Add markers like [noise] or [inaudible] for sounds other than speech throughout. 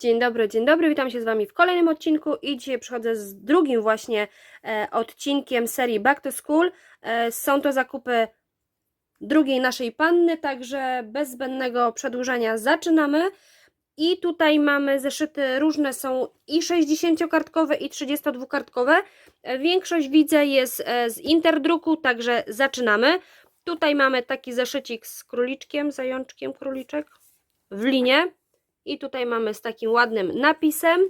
Dzień dobry, dzień dobry, witam się z Wami w kolejnym odcinku i dzisiaj przychodzę z drugim właśnie e, odcinkiem serii Back to School. E, są to zakupy drugiej naszej panny, także bez zbędnego przedłużania zaczynamy. I tutaj mamy zeszyty różne, są i 60-kartkowe i 32-kartkowe. E, Większość widzę jest e, z Interdruku, także zaczynamy. Tutaj mamy taki zeszycik z króliczkiem, zajączkiem, króliczek w linie. I tutaj mamy z takim ładnym napisem.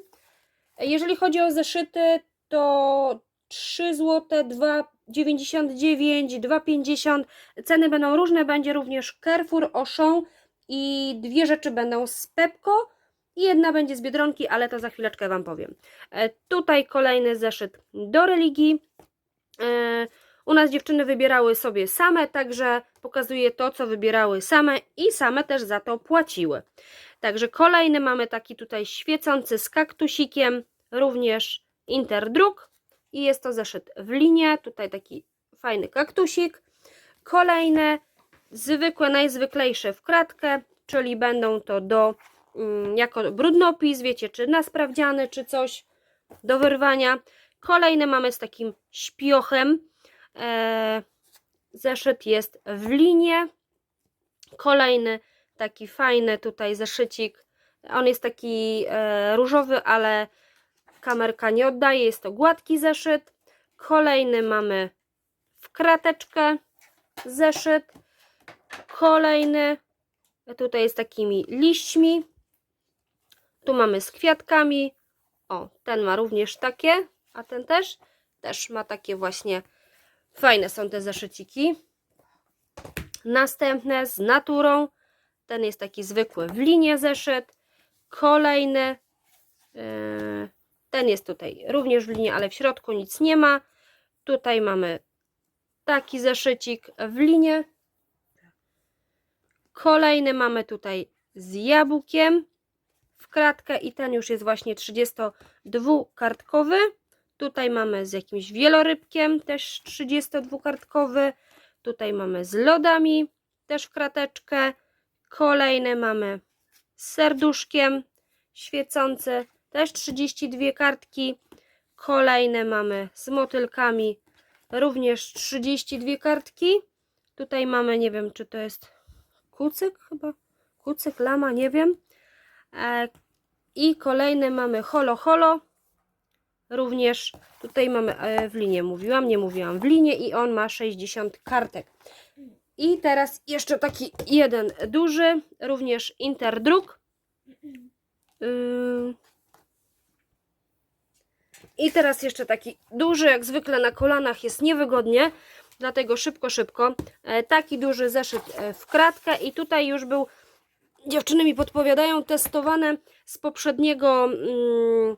Jeżeli chodzi o zeszyty, to 3 zł, 2,99, 2,50. Ceny będą różne, będzie również Carrefour, Auchan i dwie rzeczy będą z Pepko i jedna będzie z Biedronki, ale to za chwileczkę Wam powiem. E, Tutaj kolejny zeszyt do religii. E, U nas dziewczyny wybierały sobie same, także pokazuję to, co wybierały same i same też za to płaciły. Także kolejny mamy taki tutaj świecący z kaktusikiem, również Interdruk i jest to zeszyt w linie, tutaj taki fajny kaktusik. Kolejne zwykłe, najzwyklejsze w kratkę, czyli będą to do mm, jako brudnopis, wiecie, czy na sprawdziany, czy coś do wyrwania. Kolejny mamy z takim śpiochem. E, zeszyt jest w linie. Kolejny taki fajny tutaj zeszycik. On jest taki e, różowy, ale kamerka nie oddaje. Jest to gładki zeszyt. Kolejny mamy w krateczkę zeszyt. Kolejny tutaj jest takimi liśćmi. Tu mamy z kwiatkami. O, ten ma również takie, a ten też. Też ma takie właśnie fajne są te zeszyciki. Następne z naturą. Ten jest taki zwykły w linie zeszyt. Kolejny. yy, Ten jest tutaj również w linie, ale w środku nic nie ma. Tutaj mamy taki zeszycik w linie. Kolejny mamy tutaj z jabłkiem w kratkę i ten już jest właśnie 32-kartkowy. Tutaj mamy z jakimś wielorybkiem, też 32-kartkowy. Tutaj mamy z lodami, też w krateczkę. Kolejny mamy z serduszkiem świecący, też 32 kartki. Kolejne mamy z motylkami, również 32 kartki. Tutaj mamy, nie wiem, czy to jest kucyk chyba, kucyk, lama, nie wiem. E, I kolejny mamy holo holo. Również tutaj mamy e, w linie, mówiłam, nie mówiłam w linie i on ma 60 kartek. I teraz jeszcze taki jeden duży, również Interdruk. Ym. I teraz jeszcze taki duży, jak zwykle na kolanach jest niewygodnie, dlatego szybko, szybko. E, Taki duży zeszyt e, w kratkę i tutaj już był, dziewczyny mi podpowiadają, testowane z poprzedniego mm,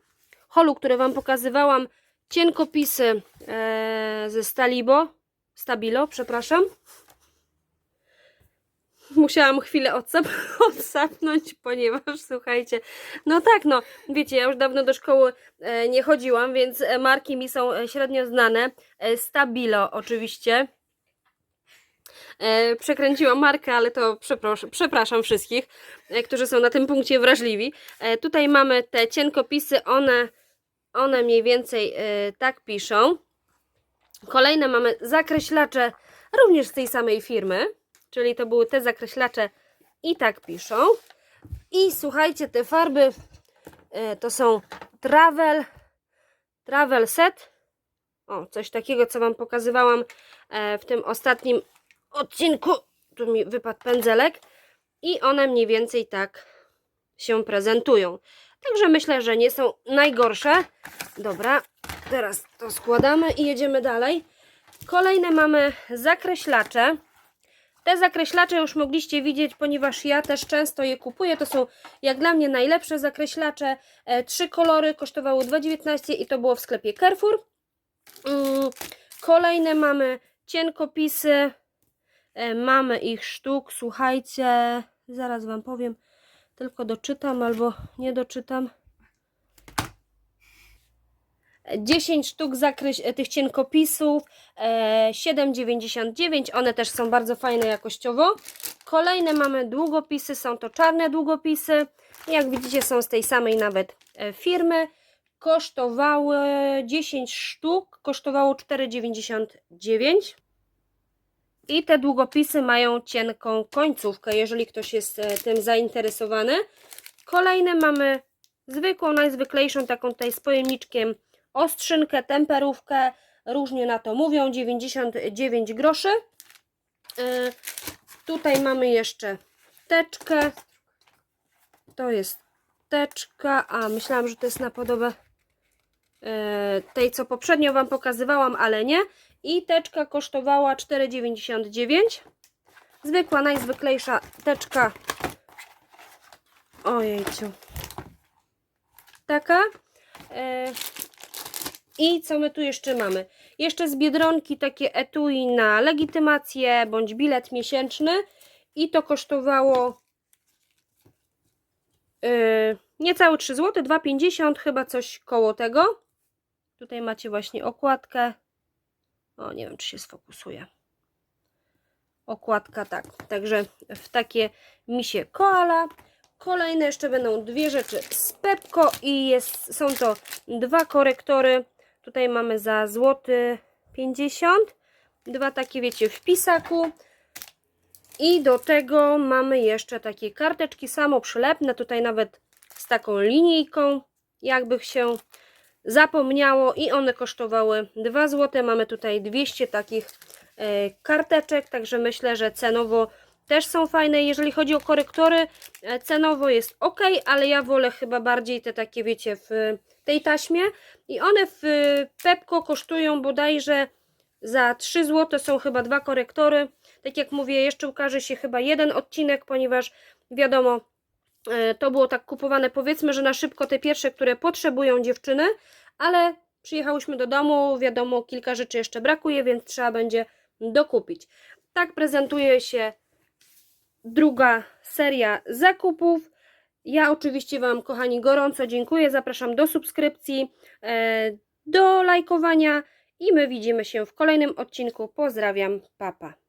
holu, które Wam pokazywałam, cienkopisy e, ze Stalibo, Stabilo, przepraszam musiałam chwilę odsap [laughs] odsapnąć, ponieważ słuchajcie, no tak, no wiecie, ja już dawno do szkoły e, nie chodziłam, więc e, marki mi są średnio znane. Stabilo oczywiście. Przekręciłam markę, ale to przepraszam, wszystkich, którzy są na tym punkcie wrażliwi. Tutaj mamy te cienkopisy, one, one mniej więcej e, tak piszą. Kolejne mamy zakreślacze również z tej samej firmy, czyli to były te zakreślacze i tak piszą. I słuchajcie, te farby e, to są Travel, travel Set. O, coś takiego, co Wam pokazywałam e, w tym ostatnim odcinku. Tu mi wypadł pędzelek. I one mniej więcej tak się prezentują. Także myślę, że nie są najgorsze. Dobra, teraz to składamy i jedziemy dalej. Kolejne mamy zakreślacze. Te zakreślacze już mogliście widzieć, ponieważ ja też często je kupuję. To są jak dla mnie najlepsze zakreślacze. E, trzy kolory kosztowały 2,19 i to było w sklepie Carrefour. Mm, Kolejne mamy cienkopisy. E, Mamy ich sztuk, słuchajcie, zaraz Wam powiem, tylko doczytam albo nie doczytam. 10 sztuk zakryś, e, tych cienkopisów, e, 7,99. One też są bardzo fajne jakościowo. Kolejne mamy długopisy, są to czarne długopisy. Jak widzicie, są z tej samej nawet e, firmy. Kosztowały 10 sztuk, kosztowało 4,99. I te długopisy mają cienką końcówkę, jeżeli ktoś jest e, tym zainteresowany. Kolejne mamy zwykłą, najzwyklejszą, taką tutaj z pojemniczkiem ostrzynkę, temperówkę, różnie na to mówią, 99 groszy. E, Tutaj mamy jeszcze teczkę. To jest teczka, a myślałam, że to jest na podobę e, tej, co poprzednio Wam pokazywałam, ale nie. I teczka kosztowała 4,99. Zwykła, najzwyklejsza teczka. Ojejciu. Taka. E, I co my tu jeszcze mamy? Jeszcze z Biedronki takie etui na legitymację bądź bilet miesięczny. I to kosztowało yy, niecałe 3 zł, 2,50 chyba coś koło tego. Tutaj macie właśnie okładkę. O, nie wiem, czy się sfokusuje. Okładka, tak. Także w takie misie koala. Kolejne jeszcze będą dwie rzeczy z Pepko i jest, są to dwa korektory. Tutaj mamy za złoty 50. Dwa takie, wiecie, w pisaku. I do tego mamy jeszcze takie karteczki samoprzylepne. Tutaj nawet z taką linijką, jakby się zapomniało i one kosztowały 2 zł. Mamy tutaj 200 takich e, karteczek, także myślę, że cenowo też są fajne. Jeżeli chodzi o korektory, e, cenowo jest ok, ale ja wolę chyba bardziej te takie, wiecie, w tej taśmie. I one w Pepko kosztują bodajże za 3 zł. Są chyba dwa korektory. Tak jak mówię, jeszcze ukaże się chyba jeden odcinek, ponieważ wiadomo, to było tak kupowane, powiedzmy, że na szybko te pierwsze, które potrzebują dziewczyny, ale przyjechałyśmy do domu, wiadomo, kilka rzeczy jeszcze brakuje, więc trzeba będzie dokupić. Tak prezentuje się druga seria zakupów. Ja oczywiście Wam, kochani, gorąco dziękuję. Zapraszam do subskrypcji, e, do lajkowania i my widzimy się w kolejnym odcinku. Pozdrawiam, papa.